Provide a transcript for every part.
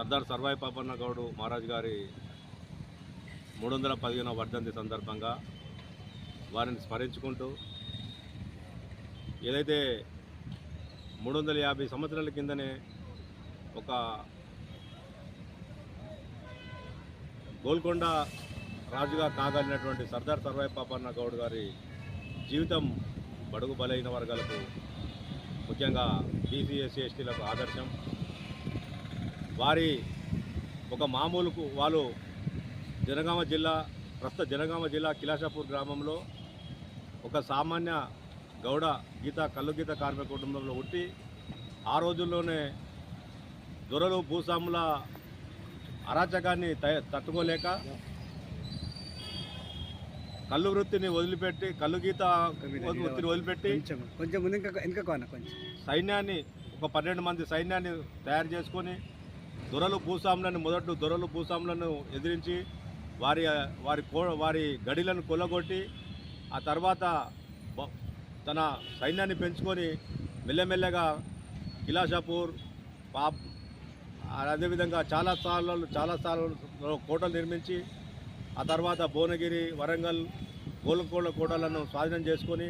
సర్దార్ సర్వాయి పాపన్న గౌడు మహారాజ్ గారి మూడు వందల పదిహేనవ వర్ధంతి సందర్భంగా వారిని స్మరించుకుంటూ ఏదైతే మూడు వందల యాభై సంవత్సరాల కిందనే ఒక గోల్కొండ రాజుగా కాగలిగినటువంటి సర్దార్ సర్వాయి పాపన్న గౌడ్ గారి జీవితం బడుగు బలైన వర్గాలకు ముఖ్యంగా బీసీ ఎస్సీ ఎస్టీలకు ఆదర్శం. వారి ఒక మామూలుకు వాళ్ళు జనగామ జిల్లా ప్రస్తుత జనగామ జిల్లా కిలాషాపూర్ గ్రామంలో ఒక సామాన్య గౌడ గీత కల్లు గీత కార్మిక కుటుంబంలో పుట్టి ఆ రోజుల్లోనే దొరలు భూస్వాముల అరాచకాన్ని తట్టుకోలేక కళ్ళు వృత్తిని వదిలిపెట్టి కళ్ళు గీత వృత్తిని వదిలిపెట్టి కొంచెం కొంచెం. సైన్యాన్ని ఒక పన్నెండు మంది సైన్యాన్ని తయారు చేసుకొని దొరలు భూస్వాములను మొదట దొరలు భూస్వాములను ఎదిరించి వారి వారి కో వారి గడిలను కొల్లగొట్టి ఆ తర్వాత తన సైన్యాన్ని పెంచుకొని మెల్లమెల్లగా కిలాషాపూర్ పాప్ అదేవిధంగా చాలా స్థానాల్లో చాలా స్థానాల్లో కోటలు నిర్మించి ఆ తర్వాత భువనగిరి వరంగల్ గోలకోళ్ళ కోటలను స్వాధీనం చేసుకొని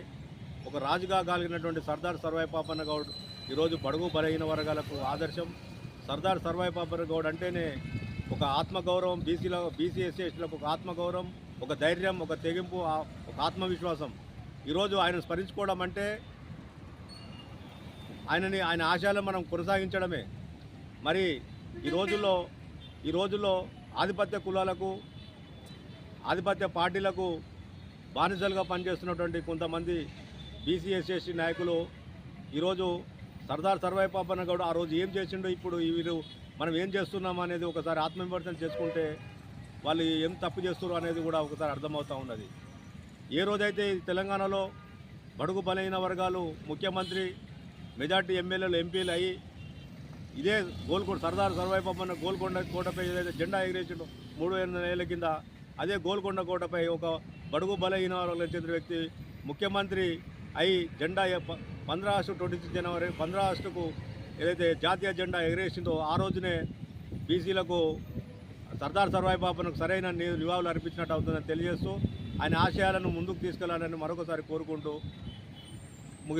ఒక రాజుగా కలిగినటువంటి సర్దార్ సర్వాయి పాపన్న గౌడ్ ఈరోజు బడుగు బలహీన వర్గాలకు ఆదర్శం. సర్దార్ సర్వాయి పాపన్న గౌడ్ అంటేనే ఒక ఆత్మగౌరవం బీసీలో బీసీ ఎస్సీ ఎస్టీలకు ఒక ఆత్మగౌరవం ఒక ధైర్యం ఒక తెగింపు ఒక ఆత్మవిశ్వాసం. ఈరోజు ఆయన స్మరించుకోవడం అంటే ఆయనని ఆయన ఆశయాలను మనం కొనసాగించడమే. మరి ఈ రోజుల్లో ఈ రోజుల్లో ఆధిపత్య కులాలకు ఆధిపత్య పార్టీలకు బానిసలుగా పనిచేస్తున్నటువంటి కొంతమంది బీసీ ఎస్సీ నాయకులు ఈరోజు సర్దార్ సర్వాయి పాపన్న గౌడ్ ఆ రోజు ఏం చేసిండో ఇప్పుడు వీరు మనం ఏం చేస్తున్నాం అనేది ఒకసారి ఆత్మవిమర్శన చేసుకుంటే వాళ్ళు ఏం తప్పు చేస్తున్నారు అనేది కూడా ఒకసారి అర్థమవుతూ ఉన్నది. ఏ రోజైతే తెలంగాణలో బడుగు బలైన వర్గాలు ముఖ్యమంత్రి మెజార్టీ ఎమ్మెల్యేలు ఎంపీలు అయ్యి ఇదే గోల్కొండ సర్దార్ సర్వాయి పాపన్న గోల్కొండ కోటపై ఏదైతే జెండా ఎగిరేసిండో మూడు ఎనిమిది కింద అదే గోల్కొండ కోటపై ఒక బడుగు బలహీన వర్గాలకు చెందిన వ్యక్తి ముఖ్యమంత్రి అవి జెండా పంద్రా ఆగస్టు ట్వంటీ సిక్స్ జనవరి పంద్రా ఆగస్టుకు ఏదైతే జాతీయ జెండా ఎగరేసిందో ఆ రోజునే బీసీలకు సర్దార్ సర్వాయి బాబునకు సరైన నివాళులు అర్పించినట్టు అవుతుందని తెలియజేస్తూ ఆయన ఆశయాలను ముందుకు తీసుకెళ్ళాలని మరొకసారి కోరుకుంటూ